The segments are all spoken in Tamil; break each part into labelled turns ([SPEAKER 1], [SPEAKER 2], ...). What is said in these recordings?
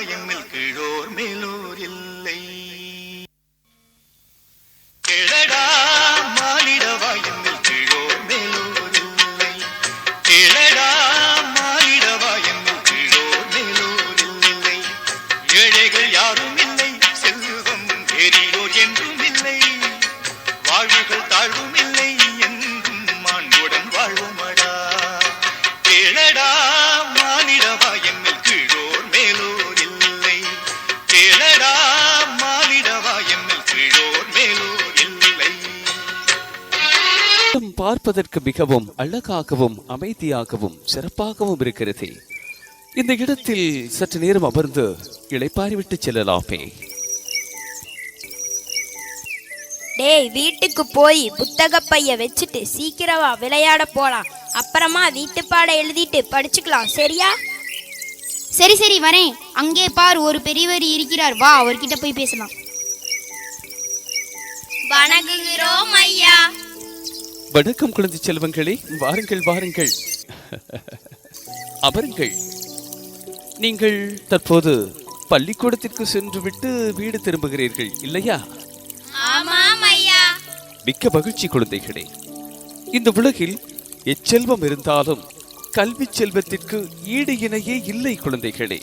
[SPEAKER 1] കായമ്മൽ കീഴോർമേലോ
[SPEAKER 2] பார்ப்பதற்கு மிகவும் அழகாகவும் அமைதியாகவும் சிறப்பாகவும் இருக்கிறது இந்த இடத்தில் சற்று நேரம் அமர்ந்து இளைப்பாறிவிட்டு செல்லலாமே
[SPEAKER 3] டேய் வீட்டுக்கு போய் புத்தக பைய வச்சுட்டு சீக்கிரமா விளையாட போலாம் அப்புறமா வீட்டு பாட எழுதிட்டு படிச்சுக்கலாம் சரியா
[SPEAKER 4] சரி சரி வரேன் அங்கே பார் ஒரு பெரியவர் இருக்கிறார் வா அவர்கிட்ட போய் பேசலாம்
[SPEAKER 5] வணங்குகிறோம் ஐயா
[SPEAKER 2] வணக்கம் குழந்தை செல்வங்களே வாருங்கள் வாருங்கள் அபருங்கள் நீங்கள் தற்போது பள்ளிக்கூடத்திற்கு சென்று விட்டு வீடு திரும்புகிறீர்கள் இல்லையா மிக்க மகிழ்ச்சி குழந்தைகளே இந்த உலகில் எச்செல்வம் இருந்தாலும் கல்வி செல்வத்திற்கு ஈடு இணையே இல்லை குழந்தைகளே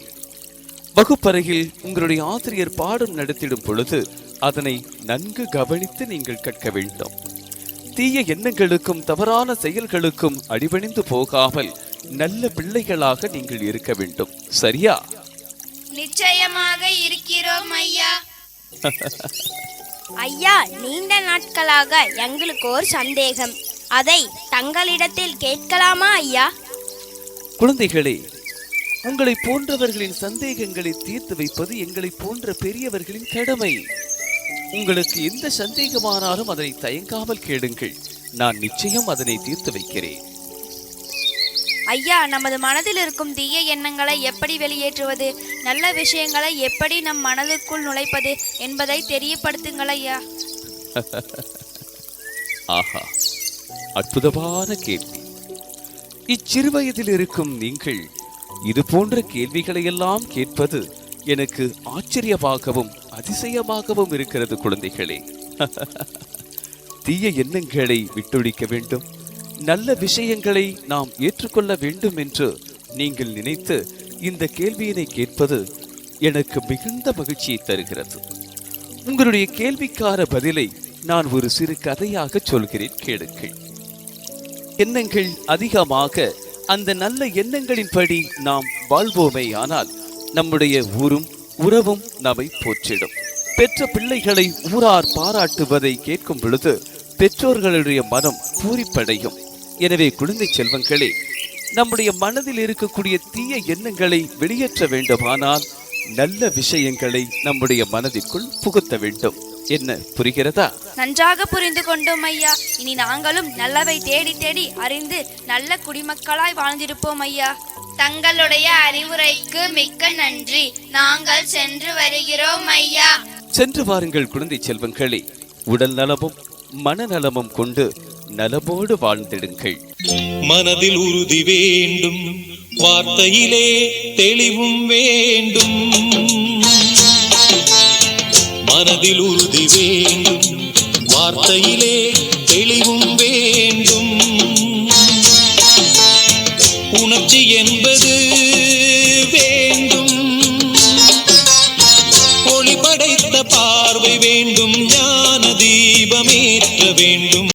[SPEAKER 2] வகுப்பறையில் உங்களுடைய ஆசிரியர் பாடம் நடத்திடும் பொழுது அதனை நன்கு கவனித்து நீங்கள் கற்க வேண்டும் தீய எண்ணங்களுக்கும் தவறான செயல்களுக்கும் அடிபணிந்து போகாமல் நல்ல பிள்ளைகளாக நீங்கள் இருக்க வேண்டும் சரியா
[SPEAKER 5] நிச்சயமாக இருக்கிறோம் ஐயா
[SPEAKER 3] ஐயா நீண்ட நாட்களாக எங்களுக்கு ஒரு சந்தேகம் அதை தங்களிடத்தில் கேட்கலாமா ஐயா
[SPEAKER 2] குழந்தைகளே உங்களை போன்றவர்களின் சந்தேகங்களை தீர்த்து வைப்பது எங்களை போன்ற பெரியவர்களின் கடமை உங்களுக்கு எந்த சந்தேகமானாலும் அதனை தயங்காமல் கேடுங்கள் நான் நிச்சயம் அதனை தீர்த்து வைக்கிறேன்
[SPEAKER 3] ஐயா நமது மனதில் இருக்கும் தீய எண்ணங்களை எப்படி வெளியேற்றுவது நல்ல விஷயங்களை எப்படி நம் மனதுக்குள் நுழைப்பது என்பதை தெரியப்படுத்துங்கள் ஐயா
[SPEAKER 2] ஆஹா அற்புதமான கேள்வி இச்சிறுவயதில் இருக்கும் நீங்கள் இது போன்ற கேள்விகளை எல்லாம் கேட்பது எனக்கு ஆச்சரியமாகவும் அதிசயமாகவும் இருக்கிறது குழந்தைகளே தீய எண்ணங்களை விட்டொழிக்க வேண்டும் நல்ல விஷயங்களை நாம் ஏற்றுக்கொள்ள வேண்டும் என்று நீங்கள் நினைத்து இந்த கேள்வியினை கேட்பது எனக்கு மிகுந்த மகிழ்ச்சியை தருகிறது உங்களுடைய கேள்விக்கார பதிலை நான் ஒரு சிறு கதையாக சொல்கிறேன் கேளுங்கள் எண்ணங்கள் அதிகமாக அந்த நல்ல எண்ணங்களின்படி நாம் வாழ்வோமே ஆனால் நம்முடைய ஊரும் உறவும் நம்மை போற்றிடும் பெற்ற பிள்ளைகளை ஊரார் பாராட்டுவதை கேட்கும் பொழுது பெற்றோர்களுடைய மனம் பூரிப்படையும் எனவே குழந்தை செல்வங்களே நம்முடைய மனதில் இருக்கக்கூடிய தீய எண்ணங்களை வெளியேற்ற வேண்டுமானால் நல்ல விஷயங்களை நம்முடைய மனதிற்குள் புகுத்த வேண்டும் என்ன புரிகிறதா
[SPEAKER 3] நன்றாக புரிந்து கொண்டோம் ஐயா இனி நாங்களும் நல்லவை தேடி தேடி அறிந்து நல்ல குடிமக்களாய் வாழ்ந்திருப்போம் ஐயா
[SPEAKER 5] தங்களுடைய அறிவுரைக்கு மிக்க நன்றி நாங்கள் சென்று வருகிறோம் ஐயா
[SPEAKER 2] சென்று வாருங்கள் குழந்தை செல்வங்களே உடல் நலமும் மனநலமும் கொண்டு நலமோடு வாழ்ந்திடுங்கள்
[SPEAKER 6] மனதில் உறுதி வேண்டும் வார்த்தையிலே தெளிவும் வேண்டும் மனதில் உறுதி வேண்டும் வார்த்தையிலே தெளிவும் என்பது வேண்டும் ஒளி படைத்த பார்வை வேண்டும் ஞான தீபமேற்ற வேண்டும்